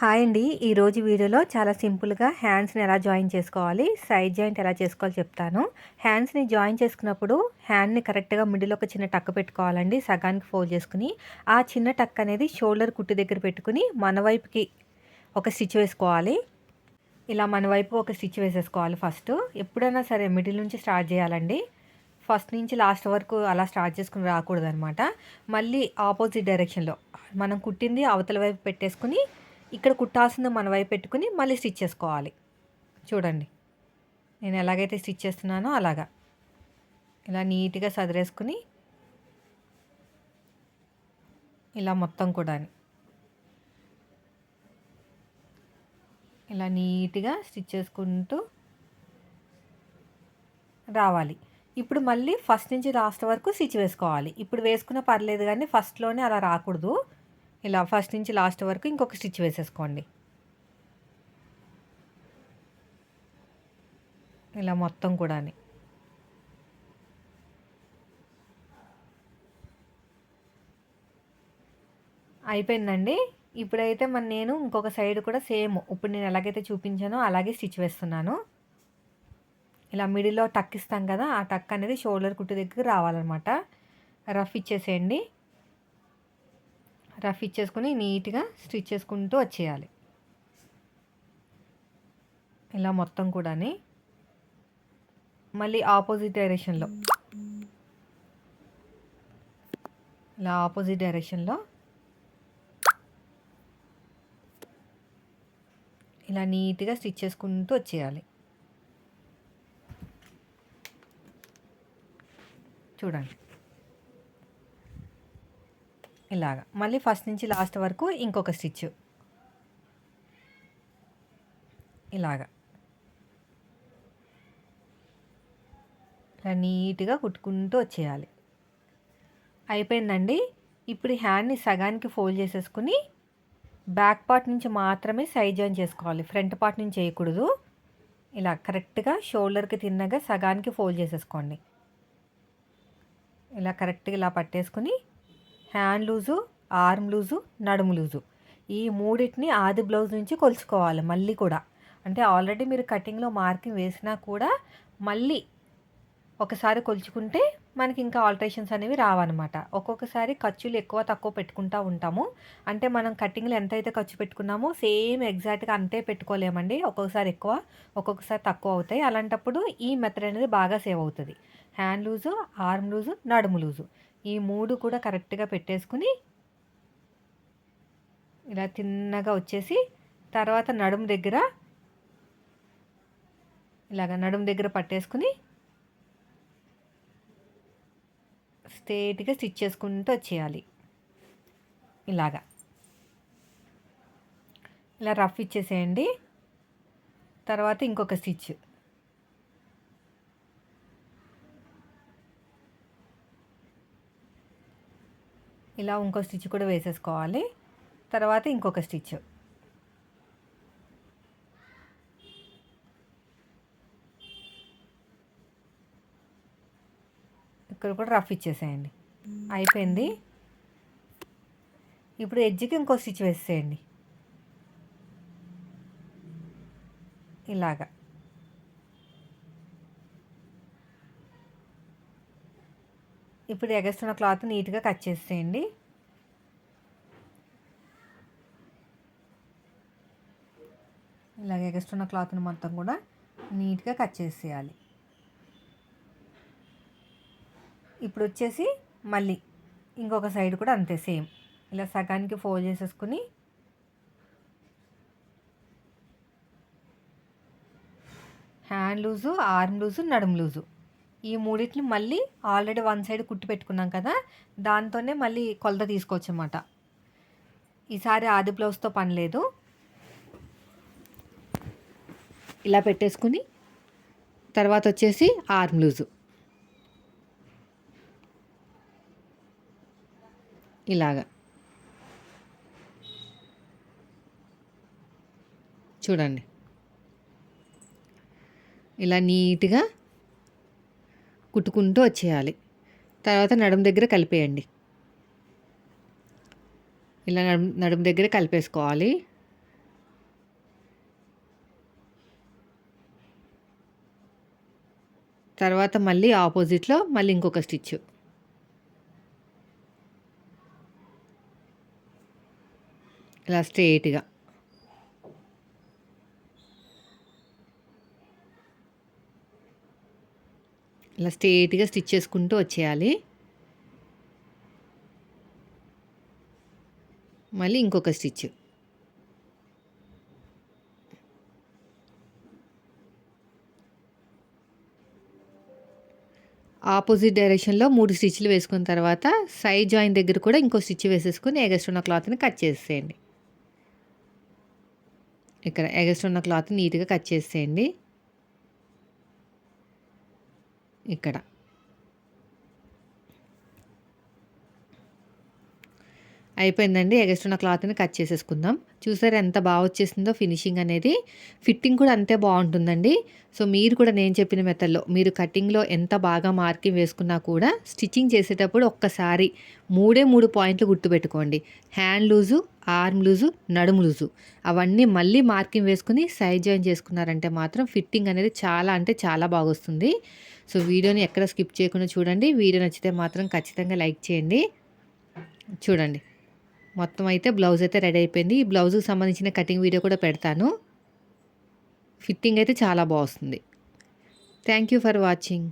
Hi అండి. ఈరోజు వీడియోలో చాలా సింపుల్గా హ్యాండ్స్ని ఎలా జాయిన్ చేసుకోవాలి సైడ్ జాయింట్ ఎలా చేసుకోవాలి చెప్తాను. హ్యాండ్స్ని జాయిన్ చేసుకున్నప్పుడు హ్యాండ్ని కరెక్ట్గా మిడిల్ ఒక చిన్న టక్ పెట్టుకోవాలండి సగానికి ఫోల్డ్ చేసుకుని. ఆ చిన్న టక్ అనేది షోల్డర్ కుట్టి దగ్గర పెట్టుకుని మన వైపుకి ఒక స్టిచ్ వేసుకోవాలి. ఇలా మన వైపు ఒక స్టిచ్ వేసేసుకోవాలి ఫస్ట్. ఎప్పుడైనా సరే మిడిల్ నుంచి స్టార్ట్ చేయాలండి. ఫస్ట్ నుంచి లాస్ట్ వరకు అలా స్టార్ట్ చేసుకుని రాకూడదనమాట. మళ్ళీ ఆపోజిట్ డైరెక్షన్లో మనం కుట్టింది అవతల వైపు పెట్టేసుకుని ఇక్కడ కుట్టాల్సింది మన వైపు పెట్టుకుని మళ్ళీ స్టిచ్ చేసుకోవాలి. చూడండి. నేను ఎలాగైతే స్టిచ్ చేస్తున్నానో అలాగా. ఇలా నీట్గా సదిరేసుకుని ఇలా మొత్తం కూడా ఇలా నీట్గా స్టిచ్ చేసుకుంటూ రావాలి. ఇప్పుడు మళ్ళీ ఫస్ట్ నుంచి లాస్ట్ వరకు స్టిచ్ వేసుకోవాలి. ఇప్పుడు వేసుకున్న పర్లేదు కానీ ఫస్ట్లోనే అలా రాకూడదు. ఇలా ఫస్ట్ నుంచి లాస్ట్ వరకు ఇంకొక స్టిచ్ వేసేసుకోండి. ఇలా మొత్తం కూడా అయిపోయిందండి. ఇప్పుడైతే మన నేను ఇంకొక సైడ్ కూడా సేమ్ ఇప్పుడు నేను ఎలాగైతే చూపించానో అలాగే స్టిచ్ వేస్తున్నాను. ఇలా మిడిల్లో టక్ ఇస్తాం కదా ఆ టక్ అనేది షోల్డర్ కుట్టు దగ్గర రావాలన్నమాట. రఫ్ ఇచ్చేసేయండి. రఫ్ ఇచ్చేసుకుని నీట్గా స్టిచ్ చేసుకుంటూ వచ్చేయాలి. ఇలా మొత్తం కూడా మళ్ళీ ఆపోజిట్ డైరెక్షన్లో. ఇలా ఆపోజిట్ డైరెక్షన్లో. ఇలా నీట్గా స్టిచ్ చేసుకుంటూ వచ్చేయాలి. చూడండి. ఇలాగా. మళ్ళీ ఫస్ట్ నుంచి లాస్ట్ వరకు ఇంకొక స్టిచ్. ఇలాగా. ఇలా నీట్గా కుట్టుకుంటూ వచ్చేయాలి. అయిపోయిందండి. ఇప్పుడు హ్యాండ్ని సగానికి ఫోల్డ్ చేసేసుకుని బ్యాక్ పార్ట్ నుంచి మాత్రమే సైడ్ జాయిన్ చేసుకోవాలి. ఫ్రంట్ పార్ట్ నుంచి చేయకూడదు. ఇలా కరెక్ట్గా షోల్డర్కి తిన్నగా సగానికి ఫోల్డ్ చేసేసుకోండి. ఇలా కరెక్ట్గా ఇలా పట్టేసుకుని హ్యాండ్ లూజు ఆర్మ్ లూజు నడుము లూజు. ఈ మూడింటిని ఆది బ్లౌజ్ నుంచి కొలుచుకోవాలి మళ్ళీ కూడా. అంటే ఆల్రెడీ మీరు కటింగ్లో మార్కింగ్ వేసినా కూడా మళ్ళీ ఒకసారి కొలుచుకుంటే మనకి ఇంకా ఆల్టరేషన్స్ అనేవి రావన్నమాట. ఒక్కొక్కసారి ఖర్చులు ఎక్కువ తక్కువ పెట్టుకుంటూ ఉంటాము. అంటే మనం కటింగ్లో ఎంతైతే ఖర్చు పెట్టుకున్నామో సేమ్ ఎగ్జాక్ట్గా అంతే పెట్టుకోలేమండి. ఒక్కొక్కసారి ఎక్కువ ఒక్కొక్కసారి తక్కువ అవుతాయి. అలాంటప్పుడు ఈ మెథడ్ అనేది బాగా సేవ్ అవుతుంది. హ్యాండ్ లూజు ఆర్మ్ లూజు నడుము లూజు. ఈ మూడు కూడా కరెక్ట్గా పెట్టేసుకుని ఇలా తిన్నగా వచ్చేసి తర్వాత నడుము దగ్గర ఇలాగ నడుము దగ్గర పట్టేసుకుని స్ట్రేట్గా స్టిచ్ చేసుకుంటూ వచ్చేయాలి. ఇలాగా. ఇలా రఫ్ ఇచ్చేసేయండి. తర్వాత ఇంకొక స్టిచ్. ఇలా ఇంకో స్టిచ్ కూడా వేసేసుకోవాలి. తర్వాత ఇంకొక స్టిచ్. ఇక్కడ కూడా రఫ్ ఇచ్చేసేయండి. అయిపోయింది. ఇప్పుడు ఎడ్జ్కి ఇంకో స్టిచ్ వేసేయండి. ఇలాగా. ఇప్పుడు ఎగస్తున్న క్లాత్ నీట్గా కట్ చేసేయండి. ఇలాగ ఎగస్తున్న క్లాత్ని మొత్తం కూడా నీట్గా కట్ చేసేయాలి. ఇప్పుడు వచ్చేసి మళ్ళీ ఇంకొక సైడ్ కూడా అంతే సేమ్. ఇలా సగానికి ఫోల్డ్ చేసేసుకుని హ్యాండ్ లూజు ఆర్మ్ లూజు నడుము లూజు. ఈ మూడిటిని మళ్ళీ ఆల్రెడీ వన్ సైడ్ కుట్టి పెట్టుకున్నాం కదా దాంతోనే మళ్ళీ కొలత తీసుకోవచ్చు అన్నమాట ఈసారి ఆది బ్లౌజ్తో పని లేదు. ఇలా పెట్టేసుకుని తర్వాత వచ్చేసి ఆర్మ్ లూజు. ఇలాగా. చూడండి. ఇలా నీట్గా కుట్టుకుంటూ వచ్చేయాలి. తర్వాత నడుము దగ్గర కలిపేయండి. ఇలా నడు నడుము దగ్గర కలిపేసుకోవాలి. తర్వాత మళ్ళీ ఆపోజిట్లో మళ్ళీ ఇంకొక స్టిచ్ ఇలా స్ట్రేట్గా. ఇలా స్ట్రేట్గా స్టిచ్ చేసుకుంటూ వచ్చేయాలి. మళ్ళీ ఇంకొక స్టిచ్. ఆపోజిట్ డైరెక్షన్లో మూడు స్టిచ్లు వేసుకున్న తర్వాత సైడ్ జాయిన్ దగ్గర కూడా ఇంకో స్టిచ్ వేసేసుకుని ఎగస్ట్ ఉన్న క్లాత్ని కట్ చేసేయండి. ఇక్కడ ఎగస్ట్ ఉన్న క్లాత్ నీట్గా కట్ చేసేయండి. ఇక్కడ. అయిపోయిందండి. ఎగస్ట్రున్న క్లాత్ని కట్ చేసేసుకుందాం. చూసారు ఎంత బాగా వచ్చేసిందో ఫినిషింగ్ అనేది. ఫిట్టింగ్ కూడా అంతే బాగుంటుందండి. సో మీరు కూడా నేను చెప్పిన మెథడ్లో మీరు కటింగ్లో ఎంత బాగా మార్కింగ్ వేసుకున్నా కూడా స్టిచ్చింగ్ చేసేటప్పుడు ఒక్కసారి మూడే మూడు పాయింట్లు గుర్తుపెట్టుకోండి. హ్యాండ్ లూజు ఆర్మ్ లూజు నడుము లూజు అవన్నీ మళ్ళీ మార్కింగ్ వేసుకుని సైజ్ జాయిన్ చేసుకున్నారంటే మాత్రం ఫిట్టింగ్ అనేది చాలా అంటే చాలా బాగా వస్తుంది. సో వీడియోని ఎక్కడ స్కిప్ చేయకుండా చూడండి. వీడియో నచ్చితే మాత్రం ఖచ్చితంగా లైక్ చేయండి. చూడండి. మొత్తం అయితే బ్లౌజ్ అయితే రెడీ అయిపోయింది. ఈ బ్లౌజ్కి సంబంధించిన కటింగ్ వీడియో కూడా పెడతాను. ఫిట్టింగ్ అయితే చాలా బాగుంది థ్యాంక్ యూ ఫర్ వాచింగ్.